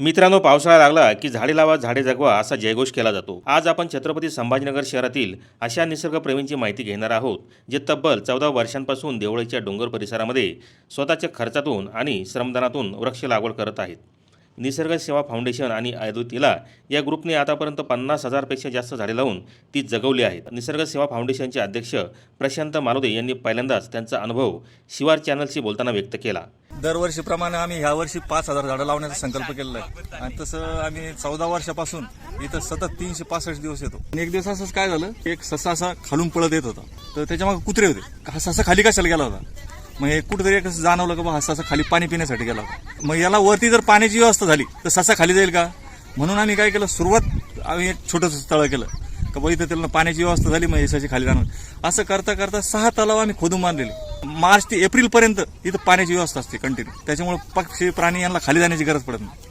मित्रांनो पावसाळा लागला की झाडे लावा झाडे जगवा असा जयघोष केला जातो. आज आपण छत्रपती संभाजीनगर शहरातील अशा निसर्गप्रेमींची माहिती घेणार आहोत जे तब्बल चौदा वर्षांपासून देवळीच्या डोंगर परिसरामध्ये स्वतःच्या खर्चातून आणि श्रमदानातून वृक्ष लागवड करत आहेत. निसर्ग सेवा फाउंडेशन आणि अद्वितीला या ग्रुपने आतापर्यंत पन्नास हजारपेक्षा जास्त झाडे लावून ती जगवली आहेत. निसर्ग सेवा फाउंडेशनचे अध्यक्ष प्रशांत मालोदे यांनी पहिल्यांदाच त्यांचा अनुभव शिवार चॅनलशी बोलताना व्यक्त केला. दरवर्षीप्रमाणे आम्ही ह्या वर्षी पाच हजार झाडं लावण्याचा संकल्प केलेला आहे. आणि तसं आम्ही चौदा वर्षापासून इथं सतत तीनशे पासष्ट दिवस येतो. आणि एक दिवस असंच काय झालं एक ससा असा खालून पळत येत होता. तर त्याच्यामागे कुत्रे होते. हा ससा खाली कशाला गेला होता? मग हे कुठेतरी एक जाणवलं का बा हा ससा खाली पाणी पिण्यासाठी गेला होता. मग याला वरती जर पाण्याची व्यवस्था झाली तर ससा खाली जाईल का? म्हणून आम्ही काय केलं सुरुवात आम्ही एक छोटंसं तळ केलं. का बा इथं त्याला पाण्याची व्यवस्था झाली मग यशाची खाली जाणार असं करता करता सहा तलाव आम्ही खोदून बांधलेले. मार्च ते एप्रिल पर्यंत इथं पाण्याची व्यवस्था असते कंटिन्यू त्याच्यामुळे पक्षी प्राणी यांना खाली जाण्याची गरज पडत नाही.